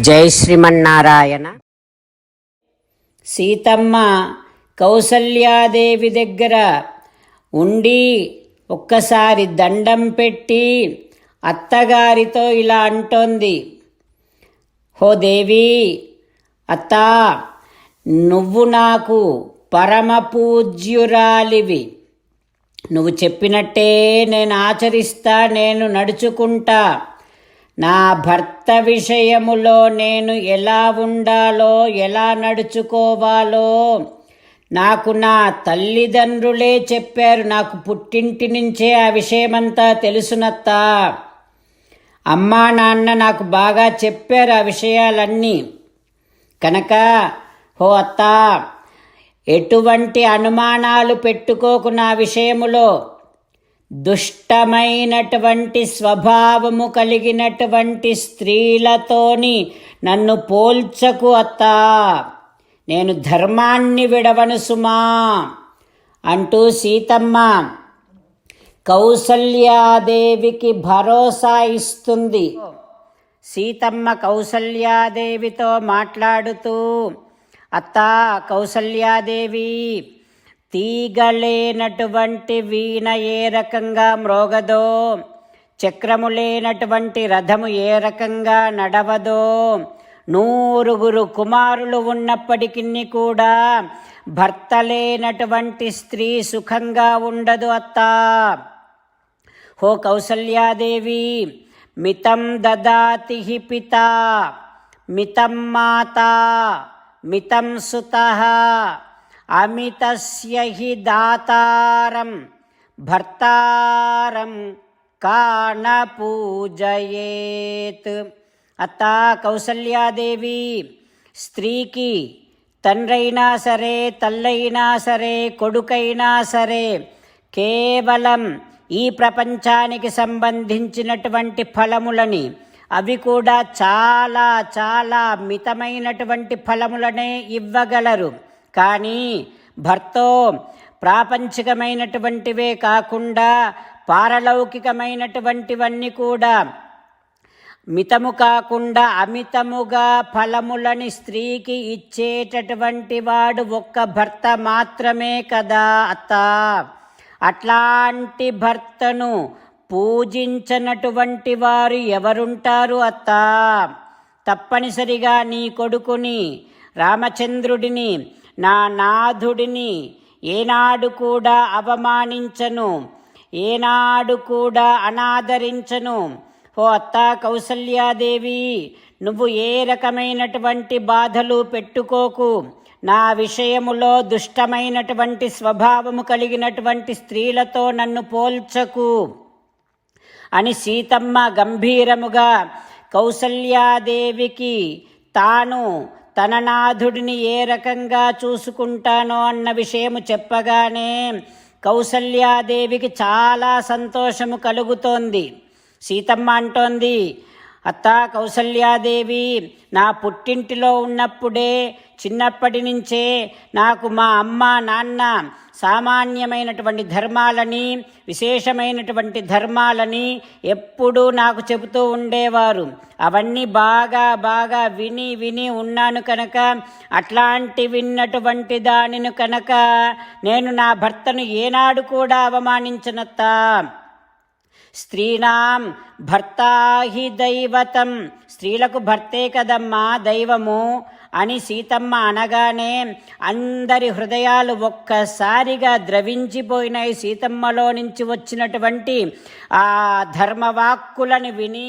జై శ్రీమన్నారాయణ. సీతమ్మ కౌసల్యాదేవి దగ్గర ఉండి ఒక్కసారి దండం పెట్టి అత్తగారితో ఇలా అంటోంది హో దేవి అత్తా నువ్వు నాకు పరమ పూజ్యురాలివి. నువ్వు చెప్పినట్టే నేను ఆచరిస్తా నేను నడుచుకుంటా. నా భర్త విషయములో నేను ఎలా ఉండాలో ఎలా నడుచుకోవాలో నాకు నా తల్లిదండ్రులే చెప్పారు. నాకు పుట్టింటి నుంచే ఆ విషయమంతా తెలుసునత్తా. అమ్మా నాన్న నాకు బాగా చెప్పారు ఆ విషయాలన్నీ. కనుక హో అత్తా ఎటువంటి అనుమానాలు పెట్టుకోకు నా విషయములో. దుష్టమైనటువంటి స్వభావము కలిగినటువంటి స్త్రీలతోని నన్ను పోల్చకు అత్తా. నేను ధర్మాన్ని విడవను సుమా అంటూ సీతమ్మ కౌసల్యాదేవికి భరోసా ఇస్తుంది. సీతమ్మ కౌసల్యాదేవితో మాట్లాడుతూ అత్తా కౌసల్యాదేవి తీగలేనటువంటి వీణ ఏ రకంగా మ్రోగదో? చక్రము లేనటువంటి రథము ఏ రకంగా నడవదో? నూరుగురు కుమారులు ఉన్నప్పటికీ కూడా భర్త లేనటువంటి స్త్రీ సుఖంగా ఉండదు అత్తా. హో కౌసల్యాదేవి మితం దదాతి పిత మితం మాత మితం సుత. అమితస్య హి దాతారం భర్తారం కాన పూజయేత్ అత్త కౌసల్యాదేవి స్త్రీకి తండ్రైనా సరే తల్లైనా సరే కొడుకైనా సరే కేవలం ఈ ప్రపంచానికి సంబంధించినటువంటి ఫలములని అవి కూడా చాలా చాలా మితమైనటువంటి ఫలములనే ఇవ్వగలరు. కానీ భర్తో ప్రాపంచికమైనటువంటివే కాకుండా పారలౌకికమైనటువంటివన్నీ కూడా మితము కాకుండా అమితముగా ఫలములని స్త్రీకి ఇచ్చేటటువంటి వాడు ఒక్క భర్త మాత్రమే కదా అత్త. అట్లాంటి భర్తను పూజించనటువంటి వారు ఎవరుంటారు అత్త? తప్పనిసరిగా నీ కొడుకుని రామచంద్రుడిని నా నాథుడిని ఏనాడు కూడా అవమానించను. ఏనాడు కూడా అనాదరించను. ఓ అత్త కౌసల్యాదేవి నువ్వు ఏ రకమైనటువంటి బాధలు పెట్టుకోకు. నా విషయములో దుష్టమైనటువంటి స్వభావము కలిగినటువంటి స్త్రీలతో నన్ను పోల్చకు. అని సీతమ్మ గంభీరముగా కౌసల్యాదేవికి తాను తన నాథుడిని ఏ రకంగా చూసుకుంటానో అన్న విషయము చెప్పగానే కౌసల్యాదేవికి చాలా సంతోషము కలుగుతోంది. సీతమ్మ అంటోంది అత్తా కౌసల్యాదేవి నా పుట్టింటిలో ఉన్నప్పుడే చిన్నప్పటి నుంచే నాకు మా అమ్మ నాన్న సామాన్యమైనటువంటి ధర్మాలని విశేషమైనటువంటి ధర్మాలని ఎప్పుడూ నాకు చెబుతూ ఉండేవారు. అవన్నీ బాగా బాగా విని విని ఉన్నాను కనుక అట్లాంటి విన్నటువంటి దానిని కనుక నేను నా భర్తను ఏనాడు కూడా అవమానించనత్తా. స్త్రీనాం భర్తా హి దైవతం. స్త్రీలకు భర్తే కదమ్మా దైవము అని సీతమ్మ అనగానే అందరి హృదయాలు ఒక్కసారిగా ద్రవించిపోయినాయి సీతమ్మలో నుంచి వచ్చినటువంటి ఆ ధర్మవాక్కులను విని